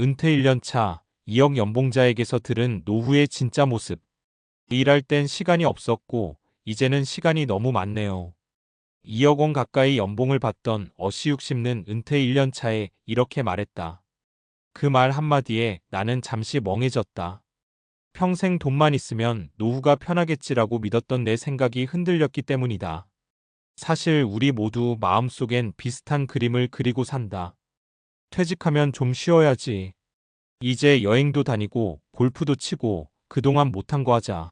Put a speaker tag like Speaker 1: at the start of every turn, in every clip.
Speaker 1: 은퇴 1년차 2억 연봉자에게서 들은 노후의 진짜 모습. 일할 땐 시간이 없었고 이제는 시간이 너무 많네요. 2억 원 가까이 연봉을 받던 어시육 씹는 은퇴 1년 차에 이렇게 말했다. 그 말 한마디에 나는 잠시 멍해졌다. 평생 돈만 있으면 노후가 편하겠지라고 믿었던 내 생각이 흔들렸기 때문이다. 사실 우리 모두 마음속엔 비슷한 그림을 그리고 산다. 퇴직하면 좀 쉬어야지. 이제 여행도 다니고 골프도 치고 그동안 못한 거 하자.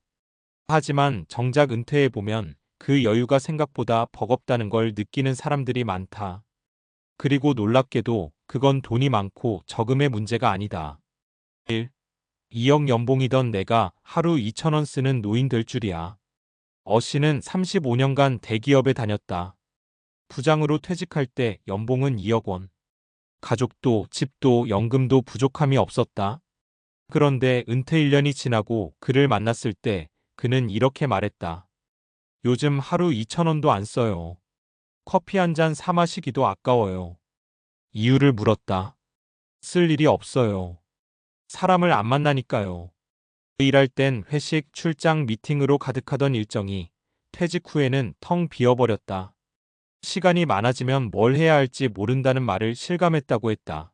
Speaker 1: 하지만 정작 은퇴해보면 그 여유가 생각보다 버겁다는 걸 느끼는 사람들이 많다. 그리고 놀랍게도 그건 돈이 많고 저금의 문제가 아니다. 1. 2억 연봉이던 내가 하루 2천원 쓰는 노인 될 줄이야. 어 씨는 35년간 대기업에 다녔다. 부장으로 퇴직할 때 연봉은 2억 원. 가족도 집도 연금도 부족함이 없었다. 그런데 은퇴 1년이 지나고 그를 만났을 때 그는 이렇게 말했다. 요즘 하루 2천원도 안 써요. 커피 한 잔 사 마시기도 아까워요. 이유를 물었다. 쓸 일이 없어요. 사람을 안 만나니까요. 일할 땐 회식, 출장, 미팅으로 가득하던 일정이 퇴직 후에는 텅 비어버렸다. 시간이 많아지면 뭘 해야 할지 모른다는 말을 실감했다고 했다.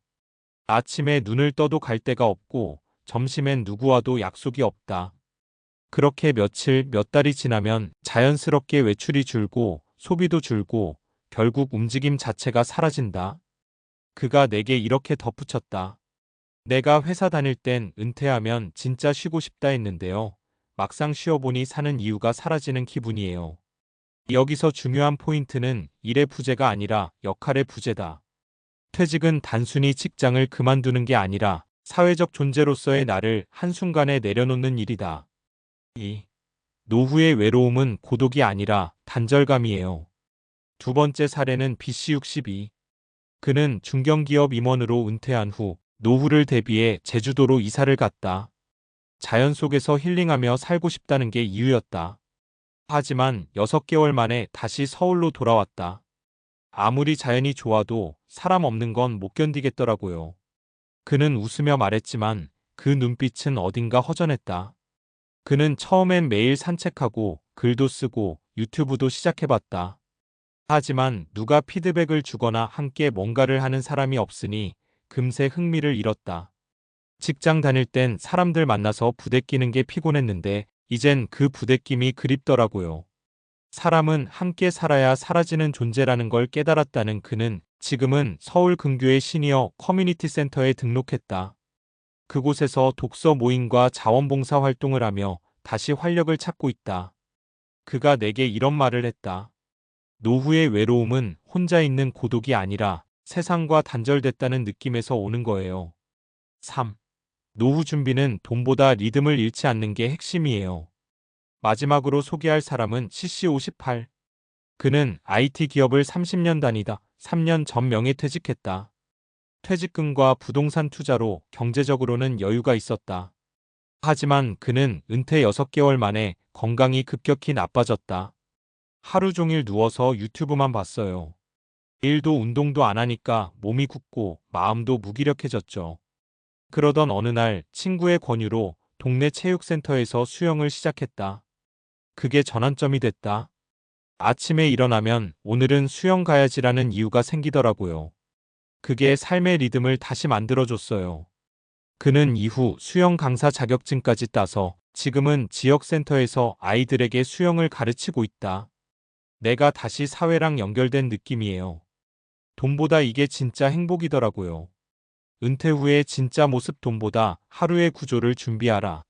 Speaker 1: 아침에 눈을 떠도 갈 데가 없고 점심엔 누구와도 약속이 없다. 그렇게 며칠, 몇 달이 지나면 자연스럽게 외출이 줄고 소비도 줄고 결국 움직임 자체가 사라진다. 그가 내게 이렇게 덧붙였다. 내가 회사 다닐 땐 은퇴하면 진짜 쉬고 싶다 했는데요. 막상 쉬어보니 사는 이유가 사라지는 기분이에요. 여기서 중요한 포인트는 일의 부재가 아니라 역할의 부재다. 퇴직은 단순히 직장을 그만두는 게 아니라 사회적 존재로서의 나를 한순간에 내려놓는 일이다. 2. 노후의 외로움은 고독이 아니라 단절감이에요. 두 번째 사례는 BC62. 그는 중견기업 임원으로 은퇴한 후 노후를 대비해 제주도로 이사를 갔다. 자연 속에서 힐링하며 살고 싶다는 게 이유였다. 하지만 6개월 만에 다시 서울로 돌아왔다. 아무리 자연이 좋아도 사람 없는 건 못 견디겠더라고요. 그는 웃으며 말했지만 그 눈빛은 어딘가 허전했다. 그는 처음엔 매일 산책하고 글도 쓰고 유튜브도 시작해봤다. 하지만 누가 피드백을 주거나 함께 뭔가를 하는 사람이 없으니 금세 흥미를 잃었다. 직장 다닐 땐 사람들 만나서 부대끼는 게 피곤했는데 이젠 그 부대낌이 그립더라고요. 사람은 함께 살아야 사라지는 존재라는 걸 깨달았다는 그는 지금은 서울 근교의 시니어 커뮤니티 센터에 등록했다. 그곳에서 독서 모임과 자원봉사 활동을 하며 다시 활력을 찾고 있다. 그가 내게 이런 말을 했다. 노후의 외로움은 혼자 있는 고독이 아니라 세상과 단절됐다는 느낌에서 오는 거예요. 3. 노후 준비는 돈보다 리듬을 잃지 않는 게 핵심이에요. 마지막으로 소개할 사람은 CC58. 그는 IT 기업을 30년 다니다 3년 전 명예퇴직했다. 퇴직금과 부동산 투자로 경제적으로는 여유가 있었다. 하지만 그는 은퇴 6개월 만에 건강이 급격히 나빠졌다. 하루 종일 누워서 유튜브만 봤어요. 일도 운동도 안 하니까 몸이 굳고 마음도 무기력해졌죠. 그러던 어느 날 친구의 권유로 동네 체육센터에서 수영을 시작했다. 그게 전환점이 됐다. 아침에 일어나면 오늘은 수영 가야지라는 이유가 생기더라고요. 그게 삶의 리듬을 다시 만들어줬어요. 그는 이후 수영 강사 자격증까지 따서 지금은 지역센터에서 아이들에게 수영을 가르치고 있다. 내가 다시 사회랑 연결된 느낌이에요. 돈보다 이게 진짜 행복이더라고요. 은퇴 후의 진짜 모습 돈보다 하루의 구조를 준비하라.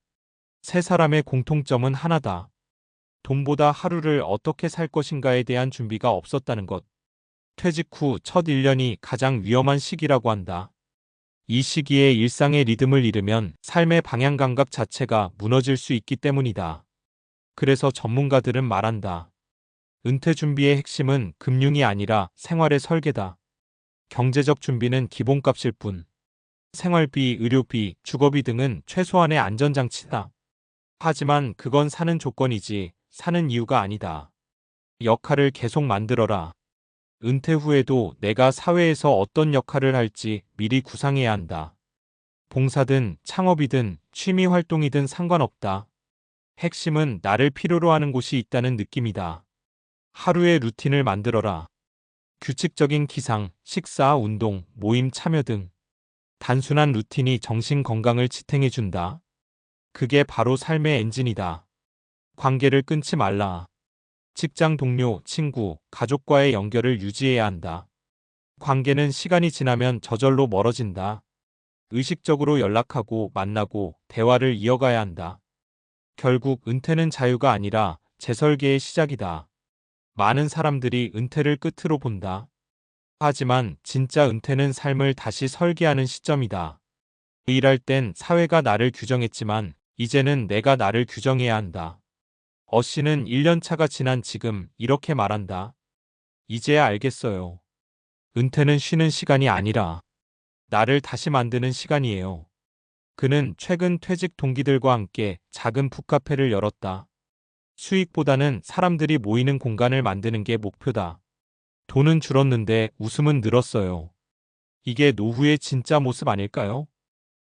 Speaker 1: 세 사람의 공통점은 하나다. 돈보다 하루를 어떻게 살 것인가에 대한 준비가 없었다는 것. 퇴직 후 첫 1년이 가장 위험한 시기라고 한다. 이 시기에 일상의 리듬을 잃으면 삶의 방향 감각 자체가 무너질 수 있기 때문이다. 그래서 전문가들은 말한다. 은퇴 준비의 핵심은 금융이 아니라 생활의 설계다. 경제적 준비는 기본값일 뿐. 생활비, 의료비, 주거비 등은 최소한의 안전장치다. 하지만 그건 사는 조건이지 사는 이유가 아니다. 역할을 계속 만들어라. 은퇴 후에도 내가 사회에서 어떤 역할을 할지 미리 구상해야 한다. 봉사든 창업이든 취미 활동이든 상관없다. 핵심은 나를 필요로 하는 곳이 있다는 느낌이다. 하루의 루틴을 만들어라. 규칙적인 기상, 식사, 운동, 모임 참여 등 단순한 루틴이 정신 건강을 지탱해준다. 그게 바로 삶의 엔진이다. 관계를 끊지 말라. 직장 동료, 친구, 가족과의 연결을 유지해야 한다. 관계는 시간이 지나면 저절로 멀어진다. 의식적으로 연락하고 만나고 대화를 이어가야 한다. 결국 은퇴는 자유가 아니라 재설계의 시작이다. 많은 사람들이 은퇴를 끝으로 본다. 하지만 진짜 은퇴는 삶을 다시 설계하는 시점이다. 일할 땐 사회가 나를 규정했지만 이제는 내가 나를 규정해야 한다. 어 씨는 1년 차가 지난 지금 이렇게 말한다. 이제야 알겠어요. 은퇴는 쉬는 시간이 아니라 나를 다시 만드는 시간이에요. 그는 최근 퇴직 동기들과 함께 작은 북카페를 열었다. 수익보다는 사람들이 모이는 공간을 만드는 게 목표다. 돈은 줄었는데 웃음은 늘었어요. 이게 노후의 진짜 모습 아닐까요?